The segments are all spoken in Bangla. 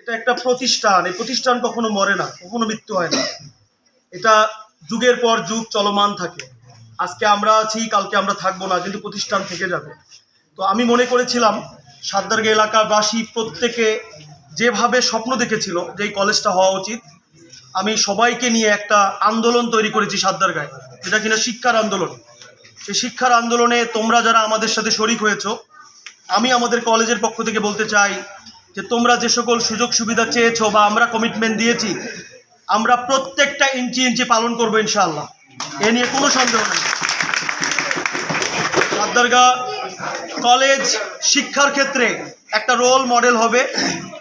এটা একটা প্রতিষ্ঠান, এই প্রতিষ্ঠান কখনো মরে না, কখনো মৃত্যু হয় না। এটা যুগের পর যুগ চলমান থাকে। আজকে আমরা আছি, কালকে আমরা থাকব না, কিন্তু প্রতিষ্ঠান থেকে যাবে। তো আমি মনে করেছিলাম, সাদ্দারগা এলাকাবাসী প্রত্যেকে যেভাবে স্বপ্ন দেখেছিল যে এই কলেজটা হওয়া উচিত, আমি সবাইকে নিয়ে একটা আন্দোলন তৈরি করেছি সাদ্দারগায়। যেটা কিনা শিক্ষার আন্দোলন। সেই শিক্ষার আন্দোলনে তোমরা যারা আমাদের সাথে শরিক হয়েছো, আমি আমাদের কলেজের পক্ষ থেকে বলতে চাই যে তোমরা যে সকল সুযোগ সুবিধা চেয়েছো বা আমরা কমিটমেন্ট দিয়েছি, আমরা প্রত্যেকটা ইঞ্চি ইঞ্চি পালন করব ইনশাআল্লাহ। এ নিয়ে কোনো সন্দেহ নেই। সাদ্দারগা কলেজ শিক্ষার ক্ষেত্রে একটা রোল মডেল হবে।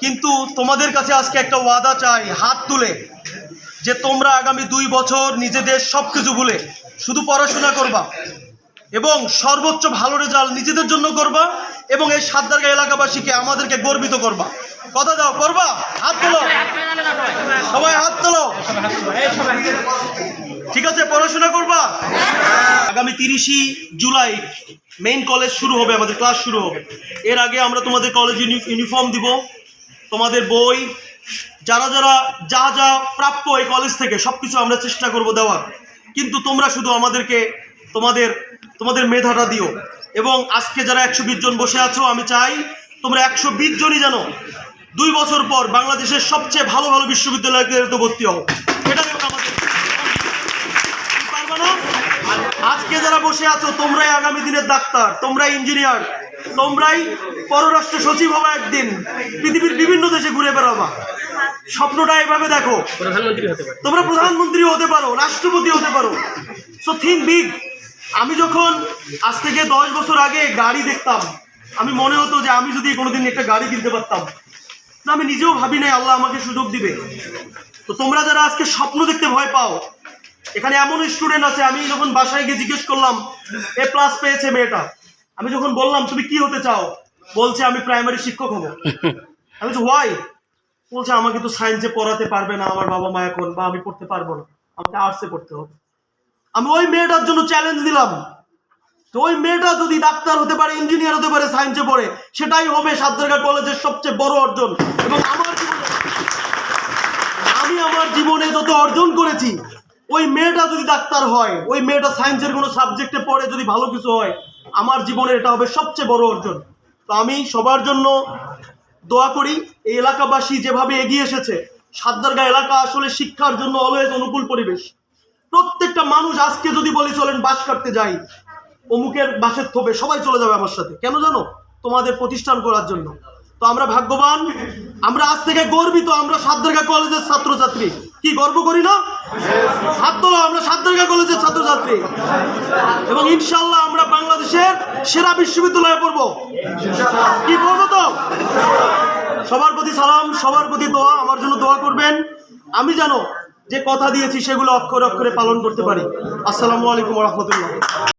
কিন্তু তোমাদের কাছে আজকে একটা ওয়াদা চাই, হাত তুলে, যে তোমরা আগামী দুই বছর নিজেদের সব কিছু ভুলে শুধু পড়াশোনা করবা এবং সর্বোচ্চ ভালো রেজাল্ট নিজেদের জন্য করবা এবং এই সাতদারগা এলাকাবাসীকে আমাদেরকে গর্বিত করবা। কথা দাও, করবা? হাত তোলো। সবাই হাত তোলো। ঠিক আছে, পড়াশোনা করবা? আগামী তিরিশই জুলাই মেইন কলেজ শুরু হবে, আমাদের ক্লাস শুরু হবে। এর আগে আমরা তোমাদের কলেজ ইউনিফর্ম দিব। তোমাদের বই, যারা যারা যা যা প্রাপ্য এই কলেজ থেকে সব কিছু আমরা চেষ্টা করব দেওয়ার। কিন্তু তোমরা শুধু আমাদেরকে তোমাদের তোমাদের মেধাটা দিও। এবং আজকে যারা একশো বিশ জন বসে আছো, আমি চাই তোমরা একশো বিশ জনই যেন দুই বছর পর বাংলাদেশের সবচেয়ে ভালো ভালো বিশ্ববিদ্যালয়গুলোতে ভর্তি হও। এটা আজকে যারা বসে আছো, তোমরাই আগামী দিনের ডাক্তার, তোমরাই ইঞ্জিনিয়ার, তোমরাই পররাষ্ট্র সচিব হবা একদিন। পৃথিবীর বিভিন্ন দেশে ঘুরে বেড়াবা। স্বপ্নটা এভাবে দেখো। তোমরা প্রধানমন্ত্রী হতে পারো। রাষ্ট্রপতি হতে পারো। সো থিঙ্ক বিগ আমি যখন আজ থেকে দশ বছর আগে গাড়ি দেখতাম আমি মনে হতো যে আমি যদি কোনোদিন একটা গাড়ি কিনতে পারতাম। না আমি নিজেও ভাবি নাই আল্লাহ আমাকে সুযোগ দিবে। তো তোমরা যারা আজকে স্বপ্ন দেখতে ভয় পাও এখানে এমন স্টুডেন্ট আছে আমি যখন বাসায় গিয়ে জিজ্ঞেস করলাম এ প্লাস পেয়েছে মেয়েটা? আমি যখন বললাম তুমি কি হতে চাও? বলছে আমি প্রাইমারি শিক্ষক হব। আমি বলছি হোয়াই বলছে আমাকে তো সায়েন্সে পড়াতে পারবে না আমার বাবা মা এখন বা আমি পড়তে পারব না। আমাকে আর্টসে পড়তে হবে। আমি ওই মেয়েটার জন্য চ্যালেঞ্জ দিলাম। তো ওই মেয়েটা যদি ডাক্তার হতে পারে ইঞ্জিনিয়ার হতে পারে সায়েন্সে পড়ে, সেটাই হবে সাদ্দারগা কলেজের সবচেয়ে বড় অর্জন। এবং আমার আমি আমার জীবনে যত অর্জন করেছি, ওই মেয়েটা যদি ডাক্তার হয়, ওই মেয়েটা সায়েন্সের কোনো সাবজেক্টে পড়ে, যদি ভালো কিছু হয়, আমার জীবনে এটা হবে সবচেয়ে বড় অর্জন। তো আমি সবার জন্য দোয়া করি, এই এলাকাবাসী যেভাবে এগিয়ে এসেছে সাদ্দারগা এলাকা আসলে শিক্ষার জন্য অলওয়েজ অনুকূল পরিবেশ। প্রত্যেকটা মানুষ আজকে যদি বলি, চলেন বাস কাটতে যাই, অমুকের বাসের থোপে সবাই চলে যাবে আমার সাথে। কেন জানো? তোমাদের প্রতিষ্ঠান করার জন্য। তো আমরা ভাগ্যবান, আমরা আজ থেকে গর্বিত, আমরা সাদ্দারগা কলেজের ছাত্রছাত্রী। কি, গর্ব করি না? হাত আমরা সাদ্দারগা কলেজের ছাত্রছাত্রী। এবং ইনশাল্লাহ আমরা বাংলাদেশের সেরা বিশ্ববিদ্যালয়ে পড়ব। কি পড়ব তো? সবার প্রতি সালাম, সবার প্রতি দোয়া, আমার জন্য দোয়া করবেন। আমি জানো যে কথা দিয়েছি সেগুলো অক্ষরে অক্ষরে পালন করতে পারি। আসসালামু আলাইকুম রহমতুল্লাহ।